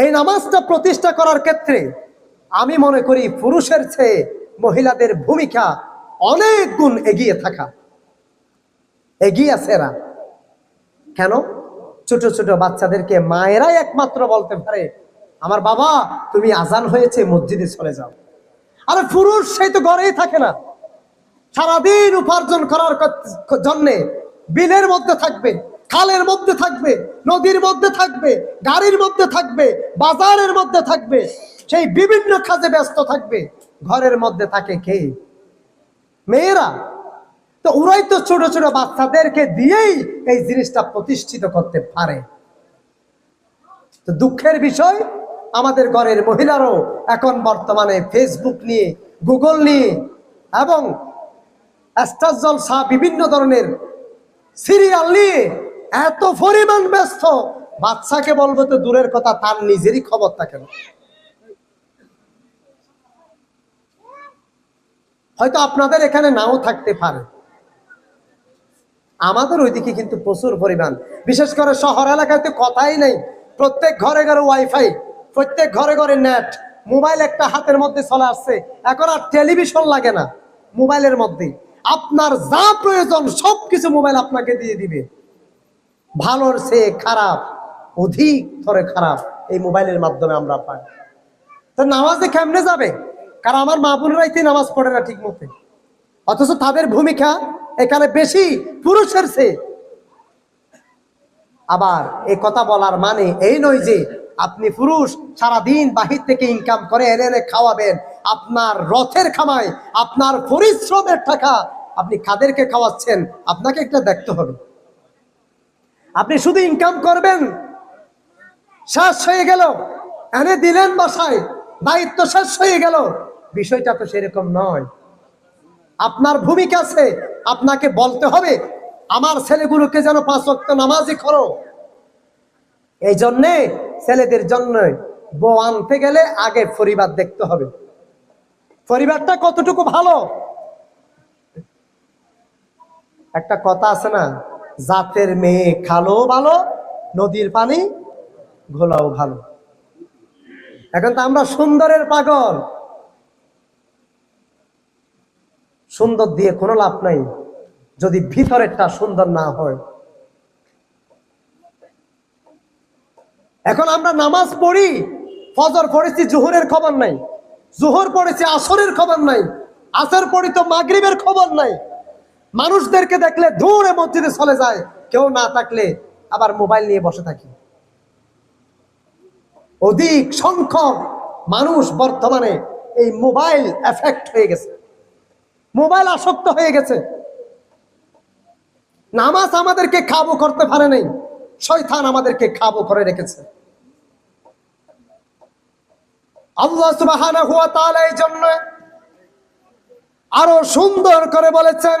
এই নামাজটা প্রতিষ্ঠা করার ক্ষেত্রে আমি মনে করি পুরুষের চেয়ে মহিলাদের ভূমিকা অনেক গুণ এগিয়ে থাকা। এগিয়ে আছে এরা। কেন? ছোট ছোট বাচ্চাদেরকে মায়েরাই একমাত্র বলতে পারে, আমার বাবা, তুমি আজান হয়েছে, মসজিদে চলে যাও। আরে পুরুষ সেই তো ঘরেই থাকে না। সারাদিন উপার্জন করার জন্যে বিলের মধ্যে থাকবে। খালের মধ্যে থাকবে, নদীর মধ্যে থাকবে, গাড়ির মধ্যে থাকবে, বাজারের মধ্যে থাকবে, সেই বিভিন্ন কাজে ব্যস্ত থাকবে। ঘরের মধ্যে থাকে কে? মেয়েরা। তো ওরাই তো ছোট ছোট বাচ্চাদেরকে দিয়েই এই জিনিসটা প্রতিষ্ঠিত করতে পারে। তো দুঃখের বিষয়, আমাদের ঘরের মহিলারও এখন বর্তমানে ফেসবুক নিয়ে গুগল নিয়ে এবং স্টার জলসা বিভিন্ন ধরনের সিরিয়াল নিয়ে এত পরিমাণ ব্যস্ত। বাচ্চাকে বলব তো দূরের কথা, তার নিজেরই খবর থাকে না। হয়তো আপনাদের এখানে নাও থাকতে পারে। আমাদের ওইদিকে কিন্তু প্রচুর পরিমাণ। বিশেষ করে শহর এলাকায় তো কথাই নেই। প্রত্যেক ঘরে ঘরে ওয়াইফাই প্রত্যেক ঘরে ঘরে নেট মোবাইল একটা হাতের মধ্যে চলে আসছে। এখন আর টেলিভিশন লাগে না, মোবাইলের মধ্যে আপনার যা প্রয়োজন সব কিছু মোবাইল আপনাকে দিয়ে দিবে। ভালোর সে খারাপ, অধিক ধরে খারাপ এই মোবাইলের মাধ্যমে আমরা পাই। তো নামাজে কেমনে যাবে? কারণ আমার মা বোনেরাই নামাজ পড়ে না ঠিক মতে অথচ তাদের ভূমিকা এখানে বেশি পুরুষের সে আবার এ কথা বলার মানে এই নয় যে আপনি পুরুষ, সারাদিন বাহির থেকে ইনকাম করে এনে এনে খাওয়াবেন। আপনার রথের খামায়, আপনার পরিশ্রমের টাকা আপনি কাদেরকে খাওয়াচ্ছেন, আপনাকে একটা দেখতে হবে। আপনি শুধু ইনকাম করবেন। শেষ হয়ে গেল। এনে দিলেন বাসায়। দায়িত্ব শেষ হয়ে গেল। বিষয়টা তো সেরকম নয়। আপনার ভূমিকা আছে। আপনাকে বলতে হবে, আমার ছেলেগুলোকে যেন পাঁচ ওয়াক্ত নামাজই করো। এই জন্যে ছেলেদের জন্য বউ আনতে গেলে আগে পরিবার দেখতে হবে। পরিবারটা কতটুকু ভালো? একটা কথা আছে না জাতের মেয়ে খালো ভালো, নদীর পানি ঘোলাও ভালো। এখন তো আমরা সুন্দরের পাগল। সুন্দর দিয়ে কোনো লাভ নাই, যদি ভিতরেরটা সুন্দর না হয়। এখন আমরা নামাজ পড়ি, ফজর পড়েছি, জোহরের খবর নাই। জোহর পড়েছি, আসরের খবর নাই। আসর পড়ি তো মাগরিবের খবর নাই। মানুষদেরকে দেখলে দৌড়ে মসজিদে চলে যায়, কেউ না থাকলে আবার মোবাইল নিয়ে বসে থাকি। অধিক সংখ্যক মানুষ বর্তমানে এই মোবাইল এফেক্ট হয়ে গেছে। মোবাইল আসক্ত হয়ে গেছে। নামাজ আমাদেরকে খাব করতে পারে নাই, শয়তান আমাদেরকে খাব করে রেখেছে। আল্লাহ তাআলা এই জন্য আরও সুন্দর করে বলেছেন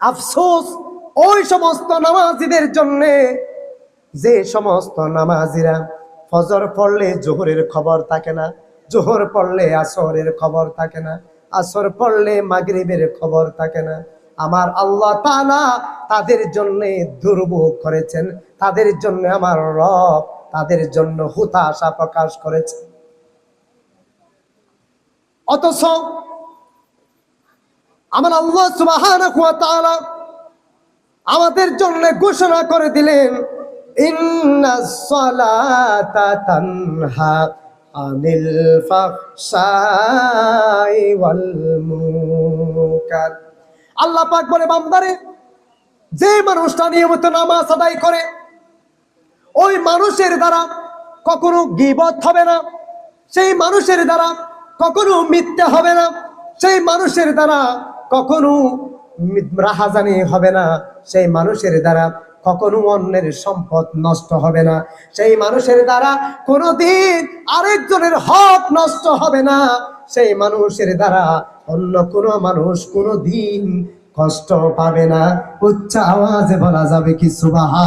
আফসোস, ওই সমস্ত নামাজিদের জন্য যে সমস্ত নামাজিরা ফজর পড়লে জোহরের খবর থাকে না, জোহর পড়লে আসরের খবর থাকে না, আসর পড়লে মাগরিবের খবর থাকে না। আমার আল্লাহ তাআলা তাদের জন্য দুর্ভোগ করেছেন, তাদের জন্য আমার রব তাদের জন্য হুতাশা প্রকাশ করেছে অথচ আমার আল্লাহ তাআলা আমাদের জন্য ঘোষণা করে দিলেন আল্লাহ পাক বলে, বান্দারে, যে মানুষটা নিয়মিত নামাজ আদায় করে, ওই মানুষের দ্বারা কখনো গিবত হবে না, সেই মানুষের দ্বারা কখনো মিথ্যা হবে না, সেই মানুষের দ্বারা কখনো রাহাজানি হবে না, সেই মানুষের দ্বারা কখনো অন্যের সম্পদ নষ্ট হবে না। সেই মানুষের দ্বারা কোনোদিন আরেকজনের হক নষ্ট হবে না। সেই মানুষের দ্বারা অন্য কোনো মানুষ কোনো দিন কষ্ট পাবে না। উচ্চ আওয়াজে বলা যাবে কি সুবাহা